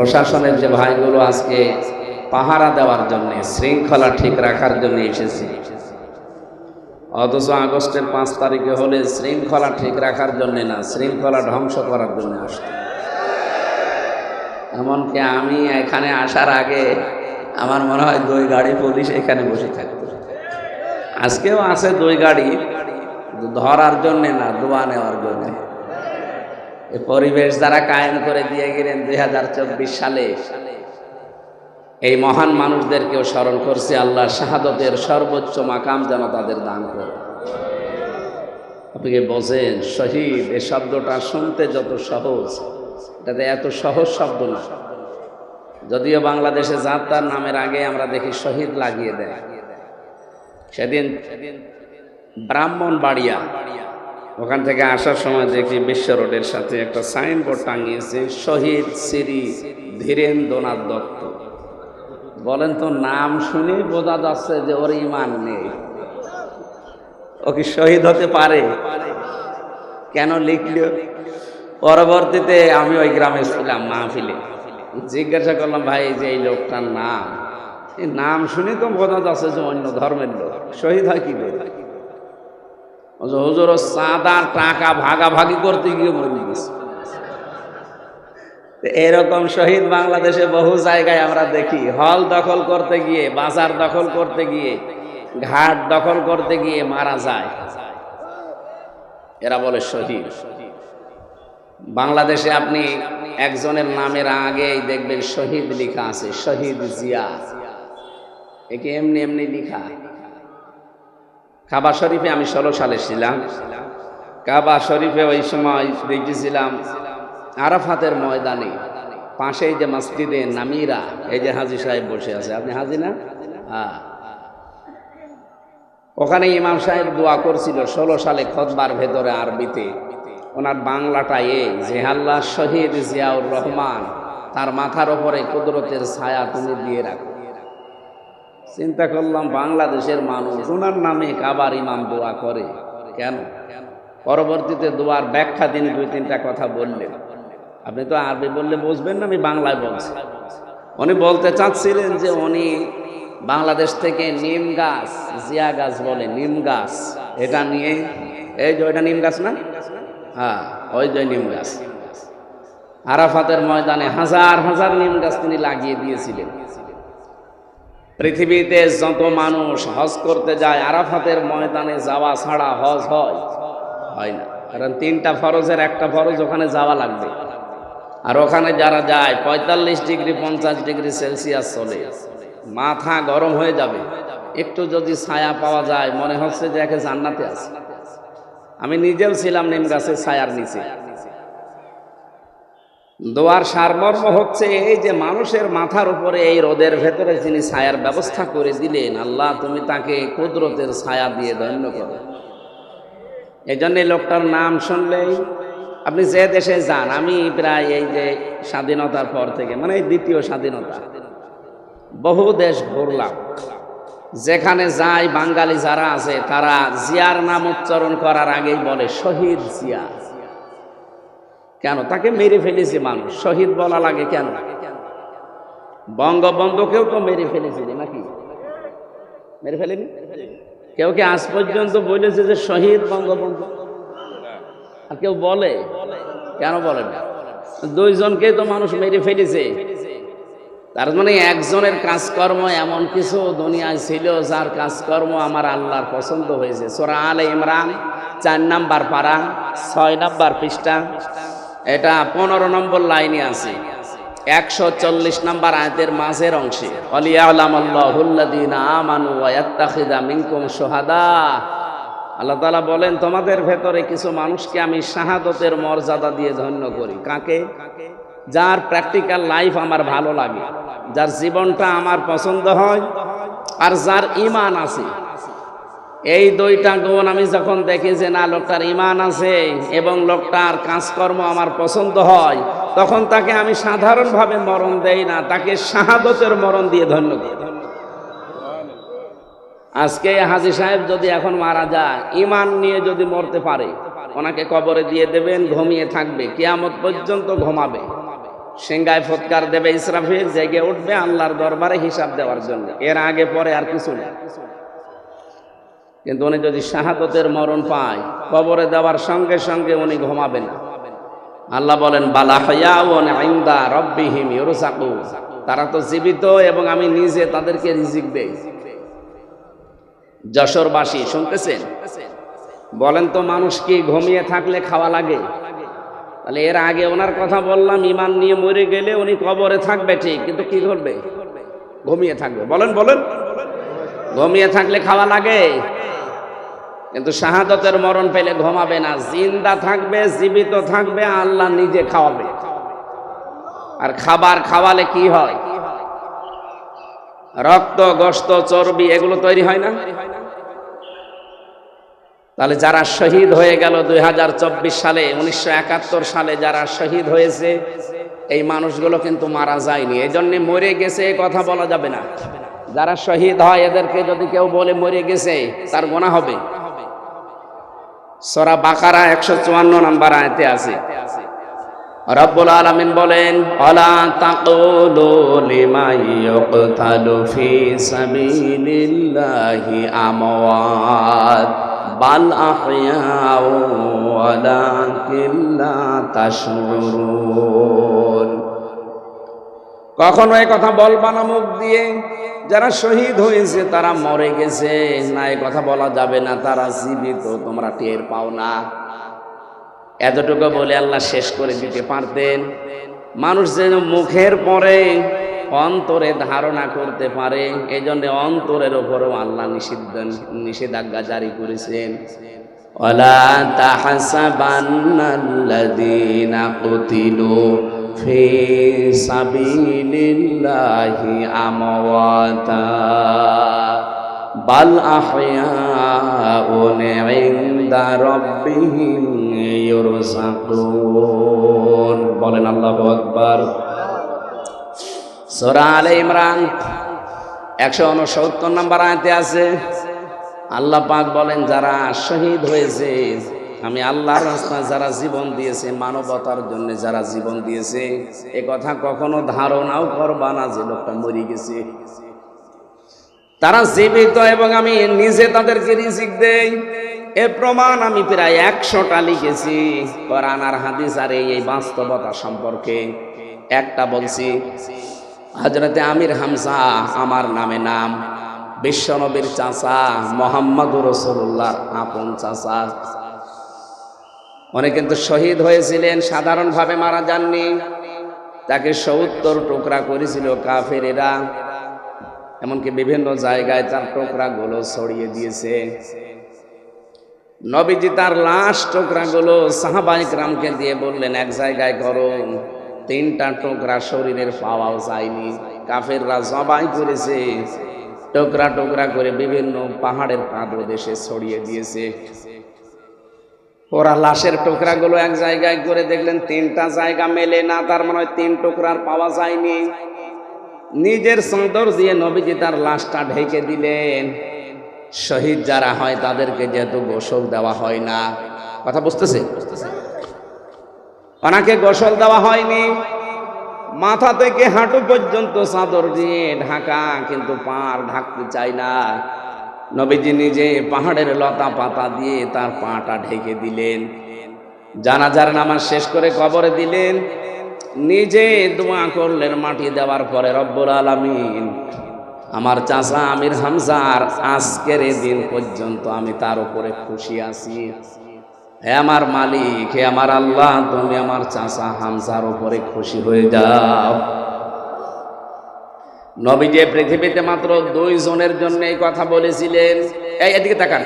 প্রশাসনের যে ভাইগুলো আজকে পাহারা দেওয়ার জন্য, শৃঙ্খলা ঠিক রাখার জন্য এসেছে। অথচ আগস্টের পাঁচ তারিখে হলে শৃঙ্খলা ঠিক রাখার জন্য না, শৃঙ্খলা ধ্বংস করার জন্য আসত এমনকি আমি এখানে আসার আগে আমার মনে হয় দুই গাড়ি পুলিশ এখানে বসে থাকতো। আজকেও আছে দুই গাড়ি, ধরার জন্যে না, দোয়া নেওয়ার জন্য। পরিবেশ যারা কায়েম করে দিয়ে গেলেন দুই হাজার চব্বিশ সালে। এই মহান মানুষদেরকেও স্মরণ করছে, আল্লাহ শাহাদতের সর্বোচ্চ মাকাম যেন তাদের দান করে। আপনি বোঝেন? শহীদ এই শব্দটা শুনতে যত সহজ, এটাতে এত সহজ শব্দ না। যদিও বাংলাদেশে যাত্রার নামের আগে আমরা দেখি শহীদ লাগিয়ে দেয়। সেদিন ব্রাহ্মণ বাড়িয়া ওখান থেকে আসার সময় দেখি বিশ্ব রোডের সাথে একটা সাইনবোর্ড টাঙিয়েছে, শহীদ শ্রী ধীরেন্দ্রনাথ দত্ত। বলেন তো, নাম শুনে বোঝা যাচ্ছে যে ওর ইমান নেই। ও কি শহীদ হতে পারে? কেন লিখল? পরবর্তীতে আমি ওই গ্রামে ছিলাম, মাহফিলে। জিজ্ঞাসা করলাম, ভাই যে এই লোকটার নাম? এই নাম শুনে তো বোঝা যাচ্ছে যে অন্য ধর্মের লোক। শহীদ হয় কি করে? হুজুর চাঁদা টাকা ভাগাভাগি করতে গিয়ে মরে গেছে। এরকম শহীদ বাংলাদেশে বহু জায়গায় আমরা দেখি। হল দখল করতে গিয়ে, বাজার দখল করতে গিয়ে, ঘাট দখল করতে গিয়ে মারা যায়। এরা বলে শহীদ। বাংলাদেশে আপনি একজনের নামের আগেই দেখবেন শহীদ লেখা আছে, শহীদ জিয়া। একে এমনি এমনি লিখা। কাবা শরীফে আমি ষোলো সালে ছিলাম। কাবা শরীফে ওই সময় দেখেছিলাম আরাফাতের ময়দানে পাশেই যে মসজিদে নামিরা, এই যে হাজি সাহেব বসে আছে। আপনি হাজি না? হ্যাঁ। ওখানে ইমাম সাহেব দোয়া করছিল, ষোলো সালে খতবার ভেতরে আরবিতে। ওনার বাংলাটা এ আল্লাহ শহীদ জিয়াউর রহমান, তার মাথার ওপরে কুদরতের ছায়া তুমি দিয়ে রাখো। চিন্তা করলাম বাংলাদেশের মানুষ ওনার নামে কাবার ইমাম দোয়া করে। কেন? পরবর্তীতে দোয়ার ব্যাখ্যা তিনি দুই, তিনটা কথা বললেন। আপনি তো আরবি বললে বুঝবেন না, আমি বাংলায় বলছি। উনি বলতে চাচ্ছিলেন যে উনি বাংলাদেশ থেকে নিম গাছ, জিয়া গাছ বলে, নিম গাছ। এটা নিয়ে, এই যে ওইটা নিম গাছ না? হ্যাঁ ওই যে নিম গাছ। আরাফাতের ময়দানে হাজার হাজার নিম গাছ তিনি লাগিয়ে দিয়েছিলেন। পৃথিবীতে যত মানুষ হজ করতে যায়, আরাফাতের ময়দানে যাওয়া ছাড়া হজ হয়? হয় না। কারণ তিনটা ফরজের একটা ফরজ, ওখানে যাওয়া লাগবে। আর ওখানে যারা যায়, পঁয়তাল্লিশ ডিগ্রি, পঞ্চাশ ডিগ্রি সেলসিয়াস চলে। মাথা গরম হয়ে যাবে। একটু যদি ছায়া পাওয়া যায়, মনে হচ্ছে যে একে জান্নাতে আছে। আমি নিজেও ছিলাম নিম গাছের ছায়ার নিচে। দোয়ার সারমর্ম হচ্ছে এই যে মানুষের মাথার উপরে এই রোদের ভেতরে যিনি ছায়ার ব্যবস্থা করে দিলেন, আল্লাহ তুমি তাকে কুদরতের ছায়া দিয়ে ধন্য করো। এই জন্য লোকটার নাম শুনলেই আপনি যে দেশে যান, আমি প্রায় এই যে স্বাধীনতার পর থেকে মানে এই দ্বিতীয় স্বাধীনতা, বহু দেশ ঘুরলাম। যেখানে যাই বাঙালি যারা আছে, তারা জিয়ার নাম উচ্চারণ করার আগেই বলে শহীদ জিয়া। কেন? তাকে মেরে ফেলেছে মানুষ। শহীদ বলা লাগে কেন? বঙ্গবন্ধুকেও তো মেরে ফেলেছিল নাকি? মেরে ফেলেনি? কেউ কি আজ পর্যন্ত বলেছে যে শহীদ বঙ্গবন্ধু? আর কেউ বলে? কেন বলে না? দুইজনকে তো মানুষ মেরে ফেলেছে। তার মানে একজনের কাজকর্ম এমন কিছু দুনিয়ায় ছিল যার কাজকর্ম আমার আল্লাহর পছন্দ হয়েছে। সোরা আলে ইমরান, চার নাম্বার পাড়া ছয় নাম্বার পৃষ্ঠা। এটা পনেরো নম্বর লাইনে আছে। একশো চল্লিশ নম্বর আয়তের মাঝের অংশে আল্লাহ তালা বলেন, তোমাদের ভেতরে কিছু মানুষকে আমি শাহাদতের মর্যাদা দিয়ে ধন্য করি। কাকে? যার প্র্যাকটিক্যাল লাইফ আমার ভালো লাগে, যার জীবনটা আমার পছন্দ হয়, আর যার ইমান আছে। এই দুইটা গুণ আমি যখন দেখি যে না, লোকটার ইমান আছে এবং লোকটার কাজকর্ম আমার পছন্দ হয়, তখন তাকে আমি সাধারণভাবে মরণ দেই না, তাকে শাহাদতের মরণ দিয়ে ধন্য করি। আজকে হাজি সাহেব যদি এখন মারা যায় ইমান নিয়ে যদি মরতে পারে, ওনাকে কবরে দিয়ে দেবেন, ঘুমিয়ে থাকবে, কিয়ামত পর্যন্ত ঘুমাবে। সিংগায় ফৎকার দেবে ইসরাফিল, জেগে উঠবে আল্লাহর দরবারে হিসাব দেওয়ার জন্য। এর আগে পরে আর কিছু নেই কিন্তু উনি যদি শাহাদতের মরণ পায়, কবরে দেওয়ার সঙ্গে সঙ্গে উনি ঘুমাবেন আল্লাহ বলেন, বালা রব্বিহিম তারা তো জীবিত এবং আমি নিজে তাদেরকে রিজিক দেই। যশোরবাসী, শুনতেছেন? বলেন তো, মানুষ কি ঘুমিয়ে থাকলে খাওয়া লাগে? তাহলে এর আগে ওনার কথা বললাম ইমান নিয়ে মরে গেলে উনি কবরে থাকবে ঠিক, কিন্তু কি করবে? ঘুমিয়ে থাকবে। বলেন বলেন। ঘুমিয়ে থাকলে খাওয়া লাগে। কিন্তু শাহাদতের মরণ পেলে ঘুমাবে না। জিন্দা থাকবে, জীবিত থাকবে, আল্লাহ নিজে খাওয়াবে। আর খাবার খাওয়ালে কি হয়? রক্ত গোস্ত চর্বি, এগুলো তৈরি হয় না? তাহলে যারা শহীদ হয়ে গেল দুই হাজার চব্বিশ সালে, উনিশশো একাত্তর সালে যারা শহীদ হয়েছে, এই মানুষগুলো কিন্তু মারা যায়নি। এই জন্য মরে গেছে কথা বলা যাবে না। যারা শহীদ হয়, এদেরকে যদি কেউ বলে মরে গেছে, তার গোনা হবে। সরা বাকারা একশো চুয়ান্ন নাম্বার আয়তে আছে। রব্বুল আলামিন বলেন অলা তাকুলু লিমান ইউকতালু ফি সাবিলিল্লাহি আমওয়াত, বাল আহইয়াউ ওয়ালাকিন লা তাশউরুন। কখনো এ কথা বলবা না মুখ দিয়ে? যারা শহীদ হয়েছে, তারা মরে গেছে। না, এ কথা বলা যাবে না, তারা জীবিত, তোমরা টের পাও না। এতটুকু বলে আল্লাহ শেষ করে দিতে পারতেন। মানুষ যেন মুখের পরে অন্তরে ধারণা করতে পারে এই জন্য অন্তরের ওপরও আল্লাহ নিষিদ্ধ, নিষেধাজ্ঞা জারি করেছেন। অলা في سبيل الله أمواتا بل أحياء عند ربهم يرزقون বলেন আল্লাহু আকবার সূরা আলে ইমরান 169 নম্বর আয়াতে আছে আল্লাহ পাক বলেন যারা শহীদ হয়েছে আমি আল্লাহর রাস্তায় যারা জীবন দিয়েছে, মানবতার জন্য যারা জীবন দিয়েছে, এ কথা কখনো ধারণাও করবা না যে লোকটা মরে গেছে। তারা জীবিত এবং আমি নিজে তাদেরকে রিজিক দেই। এ প্রমাণ আমি প্রায় একশোটা লিখেছি কোরআন আর হাদিস আর এই বাস্তবতা সম্পর্কে। একটা বলছি হজরতে আমির হামসা আমার নামে নাম, বিশ্বনবীর চাচা মোহাম্মদ রসুল্লাহর আপন চাচা। উনি কিন্তু শহীদ হয়েছিলেন, সাধারণভাবে মারা যাননি। তাকে সত্তর টুকরা করেছিল কাফেরেরা। এমনকি বিভিন্ন জায়গায় তার টুকরাগুলো ছড়িয়ে দিয়েছে। নবীজি তার লাশ টুকরাগুলো সাহাবাহিক রামকে দিয়ে বললেন, এক জায়গায় করো, তিনটা টুকরা শরীরের পাওয়াও যায়নি। কাফেররা জবাই করেছে, টুকরা টুকরা করে বিভিন্ন পাহাড়ের দেশে ছড়িয়ে দিয়েছে। ওরা লাশের টুকরাগুলো এক জায়গায় করে দেখলেন, তিনটা জায়গা মেলে না, তার মনে হয় তিন টুকরার পাওয়া যায়নি। নিজের সৌন্দর দিয়ে নবীজি তার লাশটা ঢেকে দিলেন। শহীদ যারা হয়, তাদেরকে যেহেতু গোসল দেওয়া হয় না। কথা বুঝতেছে? ওনাকে গোসল দেওয়া হয়নি। মাথা থেকে হাঁটু পর্যন্ত চাদর দিয়ে ঢাকা, কিন্তু পার ঢাকতে চায় না। নবীজি নিজে পাহাড়ের লতা পাতা দিয়ে তার পাটা ঢেকে দিলেন। জানাজার নামাজ শেষ করে কবরে দিলেন। নিজে দোয়া করলেন মাটি দেওয়ার পরে, রব্বুল আলমিন, আমার চাষা আমির হামজার আজকের দিন পর্যন্ত আমি তার উপরে খুশি আছি। হে আমার মালিক, হে আমার আল্লাহ, তুমি আমার চাষা হামসার উপরে খুশি হয়ে যাও। নবী যে পৃথিবীতে মাত্র দুই জনের জন্য এই কথা বলেছিলেন। এই এদিকে তাকান।